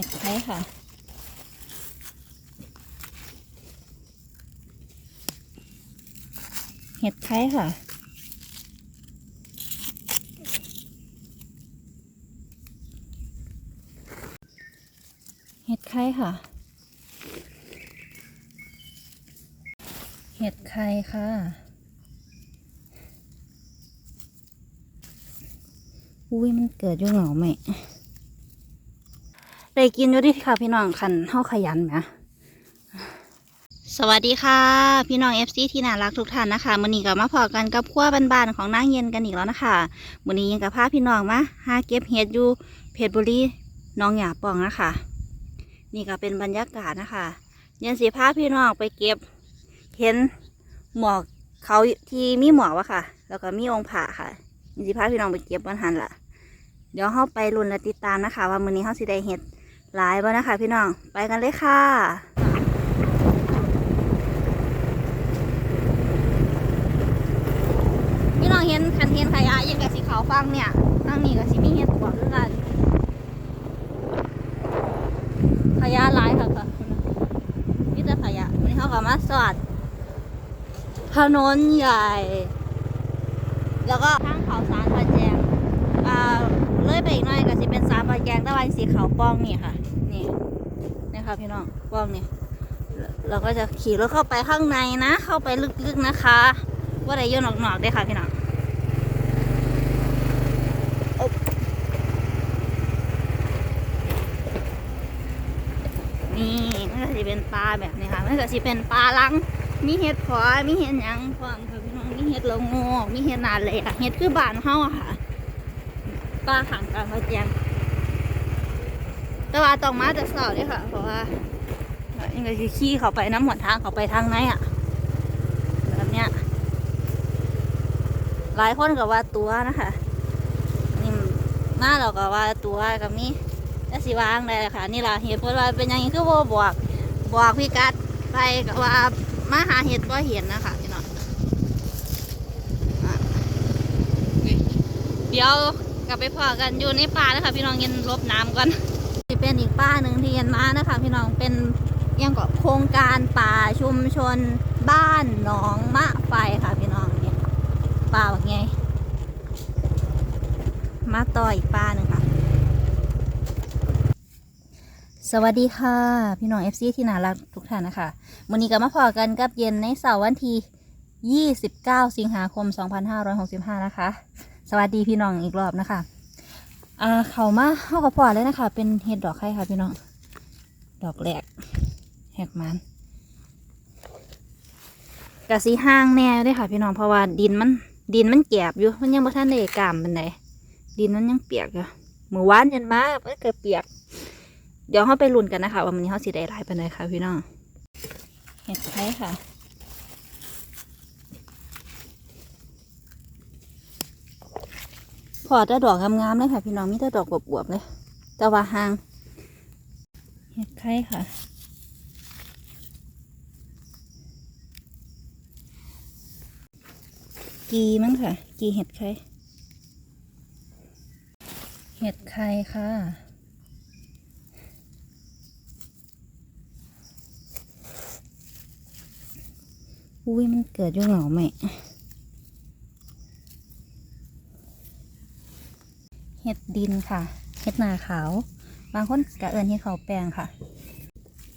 ห็ดไข่ค่ะ เห็ดไข่ค่ะเห็ดไข่ค่ะ เห็ดไข่ค่ะ อุ้ยมันเกิดอยู่เหงาไหม ได้กินอยู่ดิค่ะพี่น้องคันเฮาขยันไหมสวัสดีค่ะ พี่น้อง FC ที่น่ารักทุกท่านนะคะมื้อนี้ก็มาพอกันกับขั้วบ้านๆของนางเย็นกันอีกแล้วนะคะมื้อนี้ยังกับพาพี่น้องมาหาเก็บเห็ดอยู่เพชรบุรีน้องหยาป่องนะคะ นี่ก็เป็นบรรยากาศนะคะเย็นสีพาพี่น้องไปเก็บเห็นหมอกเขาที่มีหมอกวะค่ะ แล้วก็มีองค์ผาค่ะเย็นสีพาพี่น้องไปเก็บวันหันละเดี๋ยวเราไปรุนและติดตามนะคะ ว่ามื้อนี้เราสิได้เห็ด หลายบ่นะคะพี่น้อง ไปกันเลยค่ะพี่น้องเห็นคันเห็นขยะอยังกับสีขาวฟังเนี่ยทางนี้กับสีมีเห็ดปวด้วยกันขยะหลายค่ะค่ะนี่จะขยะวันนี้เขาก็มาสอดถนนใหญ่ แล้วก็ทางเขาสารปะแจงอ่าเลื่อยไปอีกหน่อยก็จะเป็นสารปะแจงตะวันสีขาวป้องนี่ค่ะ นี่นี่ค่ะพี่น้องป้องนี่เราก็จะขี่รถเข้าไปข้างในนะ เข้าไปลึกๆนะคะ ว่าได้โยนหนอกๆได้ค่ะพี่น้องนี่มันก็จะเป็นปลาแบบนี้ค่ะมันก็จะเป็นปลาลัง มีเห็ดพอมีเห็ดยังพร้อมค่ะพี่น้องมีเห็ดละโงกมีเห็ดนานเลยค่ะเห็ดคือบ้านเฮาค่ะปลาขังกลางพระเจียง แต่ว่าต้องมาแต่เสาร์เลยค่ะ เพราะว่ายังไงคือขี้เขาไปน้ำหมดทางเขาไปทางไหนอะแบบเนี้ยหลายคนก็ว่าตัวนะคะนี่มาเราก็ว่าตัวกับมีแต่สิวางเลยค่ะ นี่ล่ะเหตุผลว่าเป็นอย่างนี้คือว่าบอกบอกพี่กัดไปก็ว่ามาหาเห็ดว่าเห็นนะคะพี่น้องเดี๋ยวกลับไปพอกันอยู่ในป่านะคะพี่น้องเย็นลบน้ำก่อน จะเป็นอีกป่าหนึ่งที่เย็นมานะคะ พี่น้องเป็นยังกับโครงการป่าชุมชนบ้านหนองมะไฟค่ะพี่น้องเนี่ยปลาแบบไงมาต่ออีกปลาหนึ่งค่ะ สวัสดีค่ะ พี่น้อง FC ที่น่ารักทุกท่านนะคะวันนี้ก็มาพอกันกับเย็นในเสาร์วันที่29 สิงหาคม 2565 นะคะ สวัสดีพี่น้องอีกรอบนะคะ อ่าเขามาเข้ากับพอเลยนะคะ เป็นเห็ดดอกไข่ค่ะพี่น้อง ดอกแรกแหกมันกะสีห้างแน่เด้ค่ะ พี่น้องเพราะว่าดินมัน ดินมันแกบอยู่มันยังบ่ทันได้กามเป็นไดดินมันยังเปียกอยู่เมื่อวานยันมามันก็เปียก เดี๋ยวเราไปลุ้นกันนะคะว่ามันนี้เขาสิได้หลายปานใดค่ะพี่น้องเห็ดไข่ค่ะ พอแต่ดอกงามๆเลยค่ะ พี่น้องมีแต่ดอกบวบๆเลยแต่ว่าห่างเห็ดไข่ค่ะกีมั้งค่ะ กีเห็ดไข่เห็ดไข่ค่ะอุ้ยมันเกิดยู่เหงาไหม เห็ ดินค่ะ เห็ดนาขาว บางคนกะเอิญเห็ดขาวแปลงค่ะ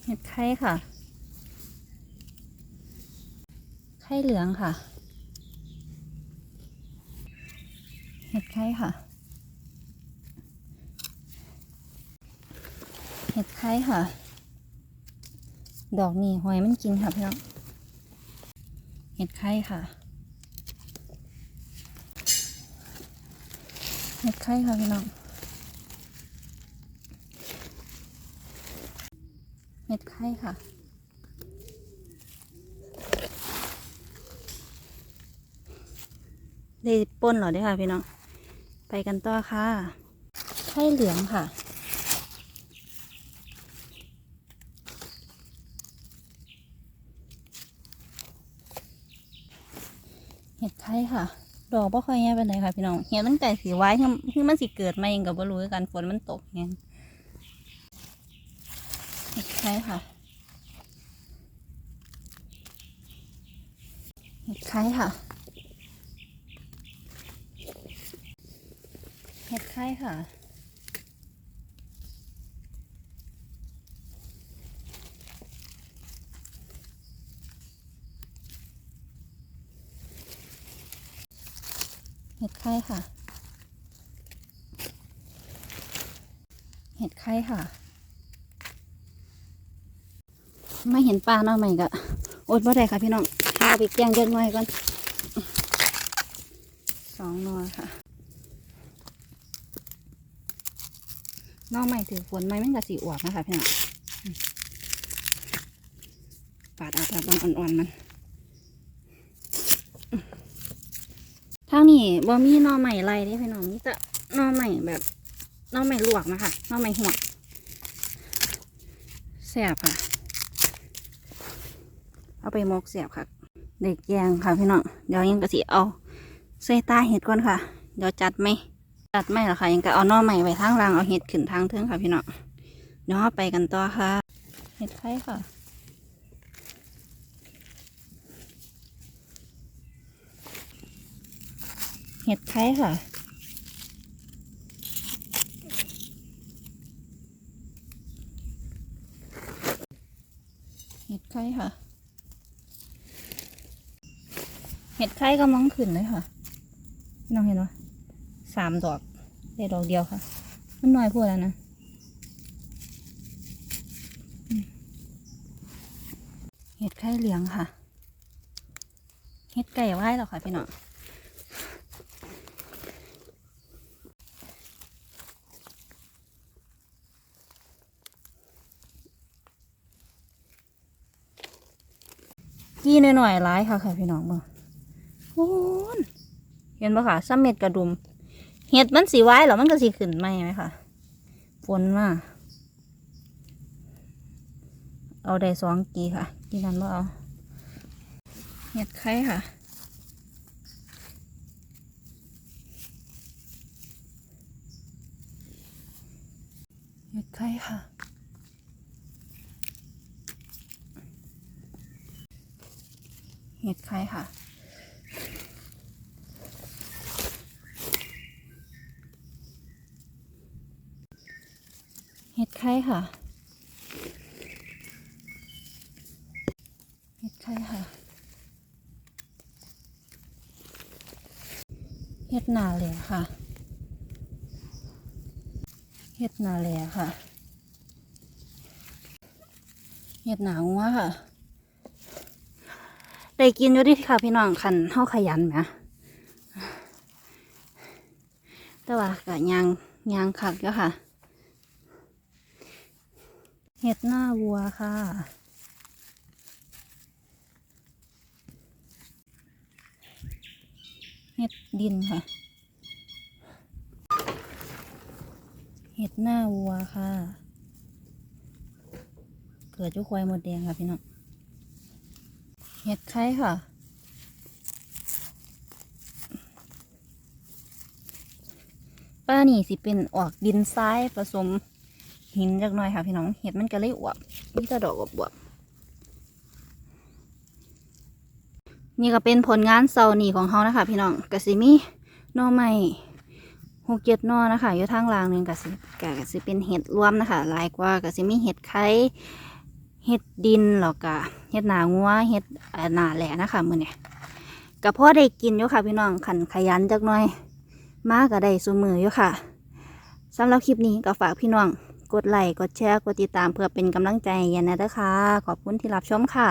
เห็ดไข่ค่ะ ไข่เหลืองค่ะ เห็ดไข่ค่ะ เห็ดไข่ค่ะ ดอกนี่หอยมันกินค่ะพี่น้อง เห็ดไข่ค่ะ เห็ดไข่ค่ะพี่น้อง เห็ดไข่ค่ะได้ป่นเหรอเด้อค่ะพี่น้อง ไปกันต่อค่ะ ไข่เหลืองค่ะ เห็ดไข่ค่ะ ดอกบ่ค่อยแย่ไป็นไรค่ะพี่น้องเห็ดตั้งแต่สีไว้ที่ที่มันสิเกิดมาเองกับบ่รู้กันฝนมันตกไงไข่ค่ะเห็ดไข่ค่ะ เห็ดไข่ค่ะ เห็ดไข่ค่ะ เห็ดไข่ค่ะ ไม่เห็นปลาเนาะใหม่ก็อดบ่ได้ค่ะพี่น้องเอาไปแกงเล็กน้อยก่อนสองหนอค่ะน้องใหม่ถือฝนไหมมันก็สีอวกนะคะพี่น้องปาดเอาแบบอ่อนๆมันอืม ทางนี้บ่มีนอใหม่ไรเด้พี่น้องมีแต่หนอใหม่แบบนอใหม่ลวกนะคะนอใหม่หัวแซ่บค่ะ เอาไปหมกเสียบค่ะ เด็กแยงค่ะพี่น้องเดี๋ยวยังกะสิเอาใส่ตาเห็ดก่อนค่ะ เดี๋ยวจัดไหมจัดไม่หรอกค่ะยังก็เอาหน่อใหม่ไว้ทางล่างเอาเห็ดขึ้นทางเทิงค่ะพี่น้องเดี๋ยวไปกันต่อค่ะ เห็ดไข่ค่ะ เห็ดไข่ค่ะ เห็ดไข่ค่ะ เห็ดไข่กำลังขึ้นเลยค่ะพี่น้องเห็นไหมสามดอกได้ดอกเดียวค่ะ มันน้อยพวดแล้วนะเห็ดไข่เหลืองค่ะ เห็ดไก่ไหว้หรอค่ะพี่น้อง กี้หน่อยๆร้ายค่ะค่ะพี่น้องเมื่อโอ้นเห็นปะค่ะซ้ำเม็ดกระดุม เห็ดมันสีไว้เหรอมันก็สีขึ้นไหมไหมค่ะฝนมาเอาได้สองกีค่ะ กีนั้นว่าเอาเห็ดไข่ค่ะ เห็ดไข่ค่ะ เห็ดไข่ค่ะ เห็ดไข่ค่ะ เห็ดไข่ค่ะ เห็ดหนาเหลค่ะ เห็ดหนาเหลค่ะ เห็ดหนางัวค่ะ ได้กินอยู่ดิค่ะพี่น้องคันเฮาขยันไหมแต่ว่าก็ยังยังคักอยู่ค่ะ เห็ดหน้าวัวค่ะเห็ดดินค่ะ เห็ดหน้าวัวค่ะ เกิดจุควายหมดแดงค่ะพี่น้อง เห็ดไข่ค่ะป้านี่สิเป็นออกดินทรายผสมหินจักหน่อยค่ะพี่น้อง เห็ดมันก็เลยอวบนี่จะดอกอวบๆนี่ก็เป็นผลงานเซาร์นี่ของเขานะคะ พี่น้องกะสิมีนอไม้หกเจ็ดนอนะคะอยู่ทางล่างหนึงกะสิกกสิเป็นเห็ดรวมนะคะลายกว่ากะสิมีเห็ดไข่ เฮ็ดดินหรอกกะเฮ็ดหนางัวเฮ็ดเอ่อหนาแหล่นะคะมื้อนี้ก็พอได้กินอยู่ค่ะพี่น้องขันขยันจักหน่อย มาก็ได้ซูมืออยู่ค่ะสำหรับคลิปนี้ก็ฝากพี่น้อง กดไลค์กดแชร์กดติดตามเพื่อเป็นกำลังใจยันนะเด้อค่ะขอบคุณที่รับชมค่ะ